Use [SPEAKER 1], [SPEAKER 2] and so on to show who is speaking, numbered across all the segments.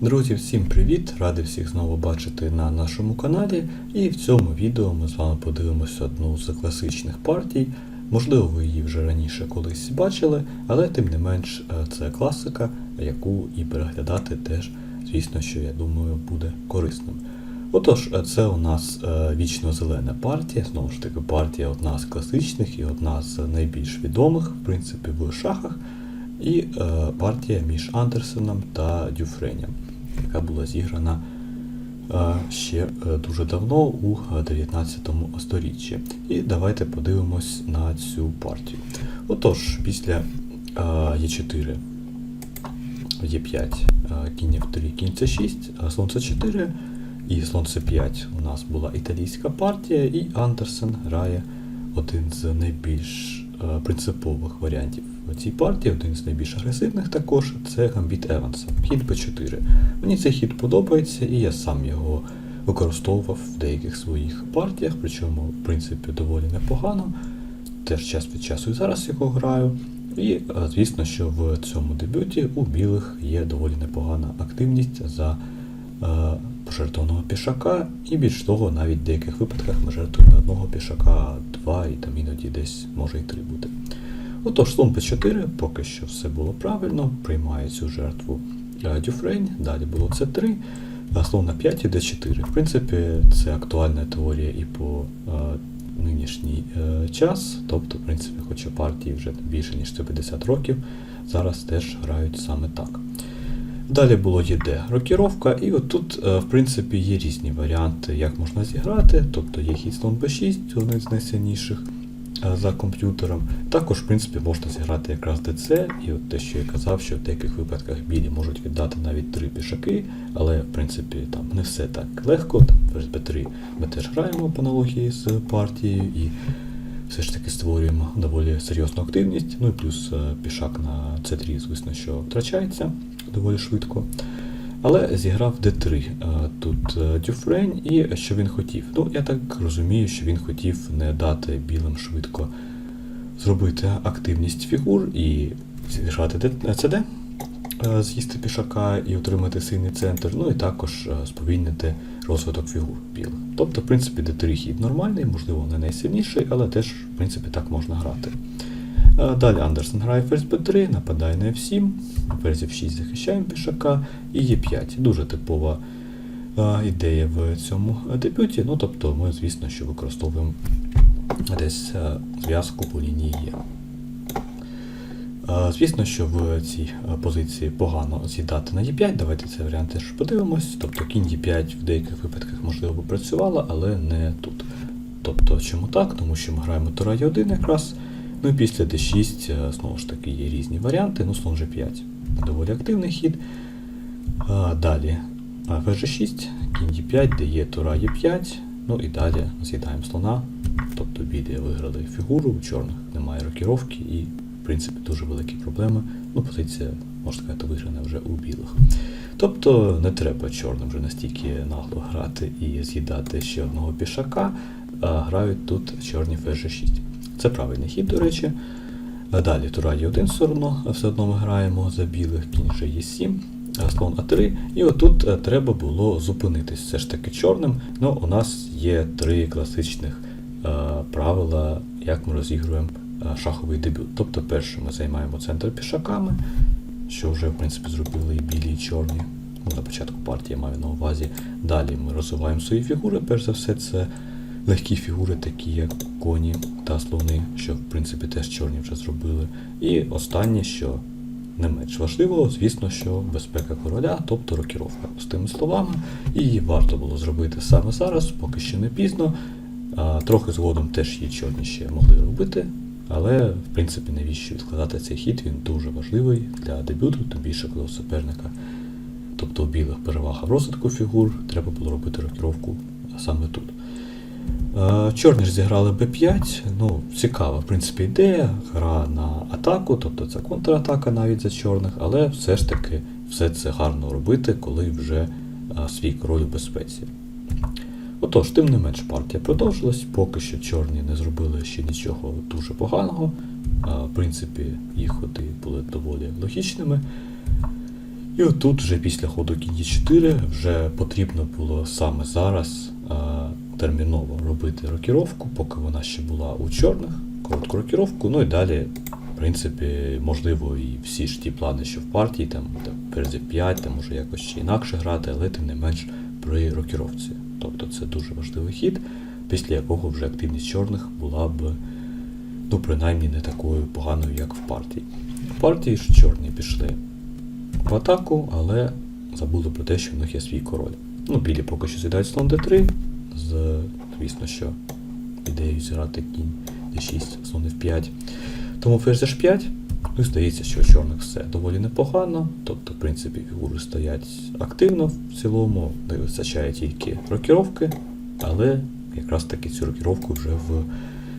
[SPEAKER 1] Друзі, всім привіт! Радий всіх знову бачити на нашому каналі. І в цьому відео ми з вами подивимося одну з класичних партій. Можливо, ви її вже раніше колись бачили, але тим не менш е, це класика, яку і переглядати теж, звісно, що я думаю, буде корисним. Отож, е, це у нас е, вічно-зелена партія, знову ж таки, партія одна з класичних і одна з найбільш відомих, в принципі, в шахах. І партія між Андерсеном та Дюфренем, яка була зіграна е, ще е, дуже давно у 19 сторіччі. І давайте подивимось на цю партію. Отож, після е, Е4, Е5, е, кінь F3, кінь С6, е, слон С4 і слон С5 у нас була італійська партія, і Андерсен грає один з найбільш е, принципових варіантів в цій партії, один з найбільш агресивних також, це гамбіт Еванса, хід Б4. Мені цей хід подобається, і я сам його використовував в деяких своїх партіях, причому, в принципі, доволі непогано. Теж час від часу і зараз його граю. І, е, звісно, що в цьому дебюті у білих є доволі непогана активність за е, пожертвованого пішака, і більш того, навіть в деяких випадках ми жертвуємо одного пішака, два, і там іноді десь може і три бути. Отож, слон P4, поки що все було правильно, приймає цю жертву Дюфрейн, далі було С3, а слон на 5 і Д4. В принципі, це актуальна теорія і по е, нинішній е, час, тобто, в принципі, хоча партії вже більше ніж 150 років, зараз теж грають саме так. Далі було ЄД рокіровка, і от тут, е, в принципі, є різні варіанти, як можна зіграти. Тобто є хід слон Б6, один з найсильніших за комп'ютером. Також, в принципі, можна зіграти якраз ДЦ, і от те, що я казав, що в деяких випадках білі можуть віддати навіть три пішаки, але в принципі там не все так легко. Там ферзь Б3 ми теж граємо по аналогії з партією і все ж таки створюємо доволі серйозну активність. Ну і плюс е, пішак на С3, звісно, що втрачається доволі швидко. Але зіграв D3 е, тут е, Дюфрень, і що він хотів. Ну, я так розумію, що він хотів не дати білим швидко зробити активність фігур і зіграти ЦД, е, з'їсти пішака і отримати сильний центр, ну і також е, сповільнити розвиток фігур білих. Тобто, в принципі, D3 хід нормальний, можливо, не найсильніший, але теж, в принципі, так можна грати. Е, Далі Андерсен грає ферзь b3, нападає на f7, ферзь f6 захищаємо пішака і e5. Дуже типова е, ідея в цьому дебюті. Ну, тобто ми, звісно, що використовуємо десь е, зв'язку по лінії Е. Е, Звісно, що в цій е, позиції погано з'їдати на e5. Давайте цей варіант теж подивимось. Тобто кінь e5 в деяких випадках можливо би працювала, але не тут. Тобто, чому так? Тому що ми граємо тура e1 якраз. Ну і після d6 е, знову ж таки є різні варіанти. Ну, слон g5 доволі активний хід. А, Далі ферзь g6, кінь d5, де є тура e5. Ну і далі з'їдаємо слона. Тобто білі виграли фігуру, у чорних немає рокіровки і, в принципі, дуже великі проблеми. Ну, позиція, можна сказати, виграна вже у білих. Тобто не треба чорним вже настільки нагло грати і з'їдати ще одного пішака, а грають тут чорні ферзь g6. Це правильний хід, до речі. Далі тура Е1 все одно, все одно ми граємо за білих, кінь же Е7, слон А3. І отут е, треба було зупинитись все ж таки чорним. Ну, у нас є три класичних е, правила, як ми розігруємо е, шаховий дебют. Тобто, перше, ми займаємо центр пішаками, що вже в принципі зробили і білі, і чорні. Ну, на початку партії я маю на увазі. Далі ми розвиваємо свої фігури, перш за все, це легкі фігури, такі як коні та слони, що в принципі теж чорні вже зробили. І останнє, що не менш важливо, звісно, що безпека короля, тобто рокіровка. З тими словами, її варто було зробити саме зараз, поки ще не пізно. Трохи згодом теж її чорні ще могли робити. Але, в принципі, навіщо відкладати цей хід, він дуже важливий для дебюту, тим більше коли у суперника. Тобто у білих перевага розвитку фігур, треба було робити рокіровку саме тут. Е, Чорні ж зіграли b5. Ну, цікава, в принципі, ідея. Гра на атаку, тобто це контратака навіть за чорних, але все ж таки все це гарно робити, коли вже е, свій король у безпеці. Отож, тим не менш, партія продовжилась, поки що чорні не зробили ще нічого дуже поганого. Е, В принципі, їх ходи були доволі логічними. І отут, вже після ходу кінь 4 вже потрібно було саме зараз терміново робити рокіровку, поки вона ще була у чорних, коротку рокіровку. Ну і далі, в принципі, можливо, і всі ж ті плани, що в партії, там, там ферзь 5, там може якось ще інакше грати, але тим не менш при рокіровці. Тобто це дуже важливий хід, після якого вже активність чорних була б, ну, принаймні, не такою поганою, як в партії. В партії ж чорні пішли в атаку, але забули про те, що в них є свій король. Ну, білі поки що з'їдають слон d3, з, звісно, що ідеєю зіграти кінь d6, слон f5. Тому ферзь h5. Ну, і здається, що у чорних все доволі непогано. Тобто, в принципі, фігури стоять активно в цілому, не вистачає тільки рокіровки, але якраз таки цю рокіровку вже в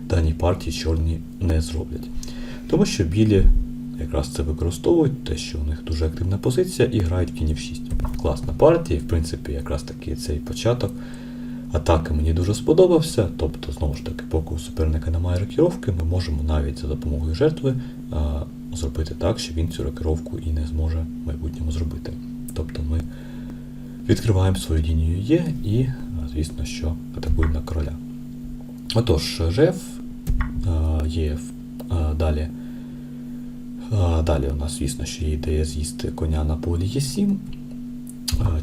[SPEAKER 1] даній партії чорні не зроблять. Тому що білі якраз це використовують, те, що у них дуже активна позиція, і грають в 6. Класна партія, і в принципі, якраз таки цей початок атаки мені дуже сподобався. Тобто, знову ж таки, поки у суперника немає рокіровки, ми можемо навіть за допомогою жертви а, зробити так, що він цю рокіровку і не зможе в майбутньому зробити. Тобто ми відкриваємо свою лінію Є і, звісно, що атакуємо на короля. Отож, жеф є а, далі. Далі у нас, звісно, ще є ідея з'їсти коня на полі Е7.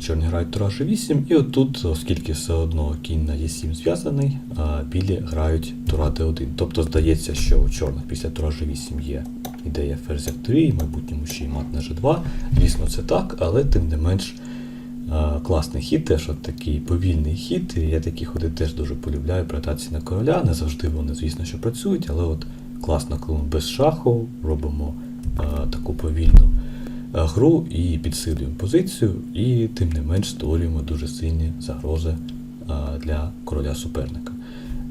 [SPEAKER 1] Чорні грають тура G8, і отут, оскільки все одно кінь на Е7 зв'язаний, білі грають тура D1. Тобто здається, що у чорних після тура G8 є ідея ферзь F3, і в майбутньому ще й мат на G2. Звісно, це так, але тим не менш класний хід, теж от такий повільний хід. І я такі ходи теж дуже полюбляю при атаці на короля. Не завжди вони, звісно, що працюють, але от класно, коли ми без шаху робимо таку повільну гру і підсилюємо позицію, і тим не менш створюємо дуже сильні загрози для короля суперника.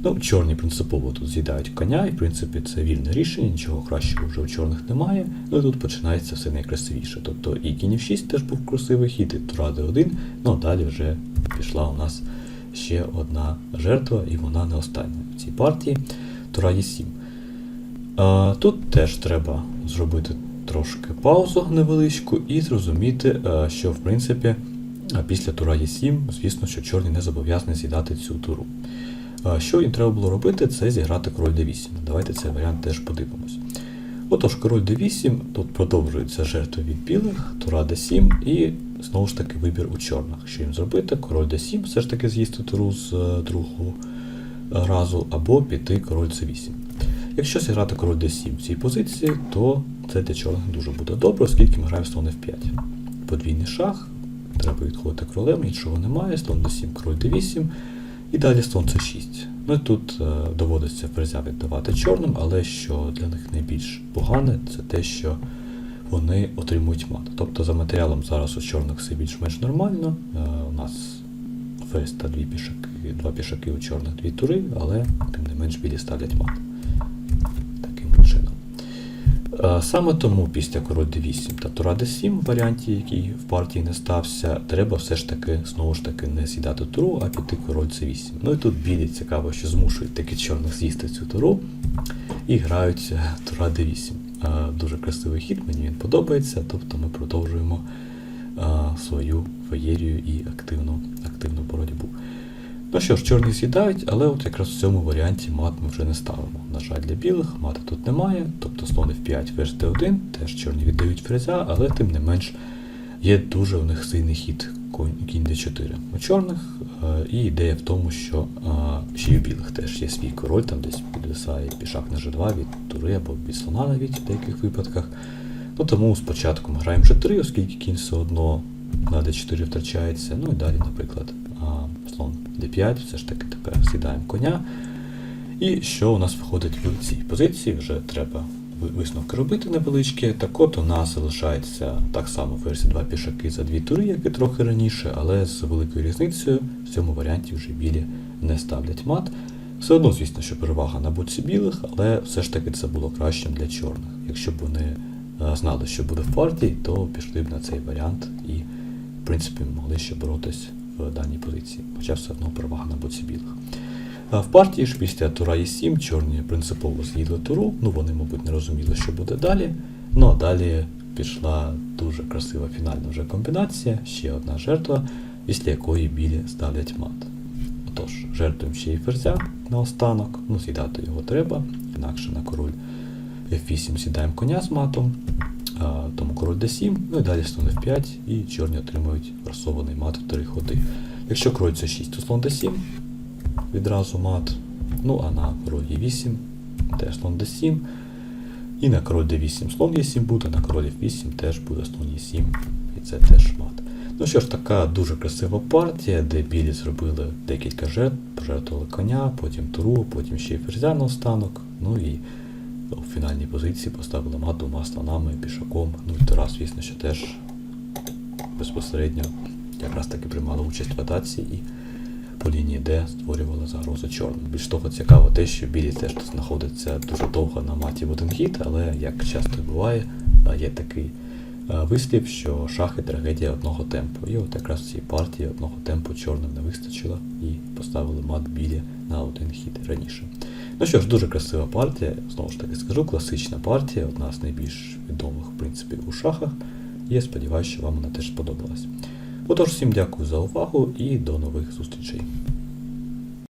[SPEAKER 1] Ну, чорні принципово тут з'їдають коня, і в принципі це вільне рішення, нічого кращого вже у чорних немає. І тут починається все найкрасивіше. Тобто і кінь 6 теж був красивий хід, і тура d1, ну а далі вже пішла у нас ще одна жертва, і вона не остання в цій партії. Тура Е7. Тут теж треба зробити трошки паузу невеличку і зрозуміти, що в принципі після тура Е7, звісно, що чорні не зобов'язані з'їдати цю туру. Що їм треба було робити, це зіграти король d8. Давайте цей варіант теж подивимось. Отож, король d8, тут продовжується жертва від білих, тура d7 і знову ж таки вибір у чорних. Що їм зробити? Король d7, все ж таки з'їсти туру з е, другого разу, або піти король c8. Якщо зіграти король d7 в цій позиції, то це для чорних дуже буде добре, оскільки ми граємо слон f5. Подвійний шах, треба відходити королем, нічого немає, слон d7, король d8, і далі слон c6. Ну і тут е, доводиться ферзя віддавати чорним, але що для них найбільш погане, це те, що вони отримують мат. Тобто за матеріалом зараз у чорних все більш-менш нормально. Е, у нас ферзь та дві пішаки, два пішаки у чорних дві тури, але тим не менш білі ставлять мат. Саме тому після король d8 та тура d7 в варіанті, який в партії не стався, треба все ж таки знову ж таки не сідати туру, а піти король c8. Ну і тут білі цікаво, що змушують таки чорних з'їсти цю туру і грають тура d8. Е, Дуже красивий хід, мені він подобається, тобто ми продовжуємо свою феєрію і активну, активну боротьбу. Ну що ж, чорні з'їдають, але от якраз в цьому варіанті мат ми вже не ставимо. На жаль, для білих мата тут немає, тобто слон f5 верс d1, теж чорні віддають фрезя, але тим не менш є дуже у них сильний хід кінь d4 у чорних, е, і ідея в тому, що е, ще й у білих теж є свій король, там десь підвисає пішак на g2 від тури або від слона навіть в деяких випадках. Ну тому спочатку ми граємо g3, оскільки кінь все одно на d4 втрачається. Ну і далі, наприклад, а, слон d5, все ж таки тепер сідаємо коня. І що у нас виходить в цій позиції? Вже треба висновки робити невеличкі. Так от у нас залишається так само версія 2 пішаки за дві тури, як і трохи раніше, але з великою різницею в цьому варіанті вже білі не ставлять мат. Все одно, звісно, що перевага на боці білих, але все ж таки це було кращим для чорних. Якщо б вони е, знали, що буде в партії, то пішли б на цей варіант і, в принципі, могли ще боротись в даній позиції. Хоча все одно перевага на боці білих. В партії ж після тура Е7 чорні принципово з'їдли туру, ну вони, мабуть, не розуміли, що буде далі. Ну а далі пішла дуже красива фінальна вже комбінація, ще одна жертва, після якої білі ставлять мат. Отож, жертвуємо ще й ферзя на останок, ну з'їдати його треба, інакше на король F8 сідаємо коня з матом, тому король D7, ну і далі слон F5, і чорні отримують форсований мат в три ходи. Якщо король C6, то слон D7, відразу мат, ну а на король E8 теж слон D7, і на король D8 слон Е7 буде, на король F8 теж буде слон Е7, і це теж мат. Ну що ж, така дуже красива партія, де білі зробили декілька жертв, пожертвували коня, потім туру, потім ще й ферзя на останок. Ну і у фінальній позиції поставили мат двома слонами, пішаком. Ну і Тарас, звісно, що теж безпосередньо якраз таки приймала участь в атаці і по лінії Д створювала загрозу чорним. Більш того, цікаво те, що білі теж тут знаходиться дуже довго на маті в один хід, але як часто буває, є такий вислів, що шахи трагедія одного темпу. І от якраз в цій партії одного темпу чорним не вистачило і поставили мат білі на один хід раніше. Ну що ж, дуже красива партія, знову ж таки скажу, класична партія, одна з найбільш відомих, в принципі, у шахах. Я сподіваюся, що вам вона теж сподобалась. Отож, всім дякую за увагу і до нових зустрічей.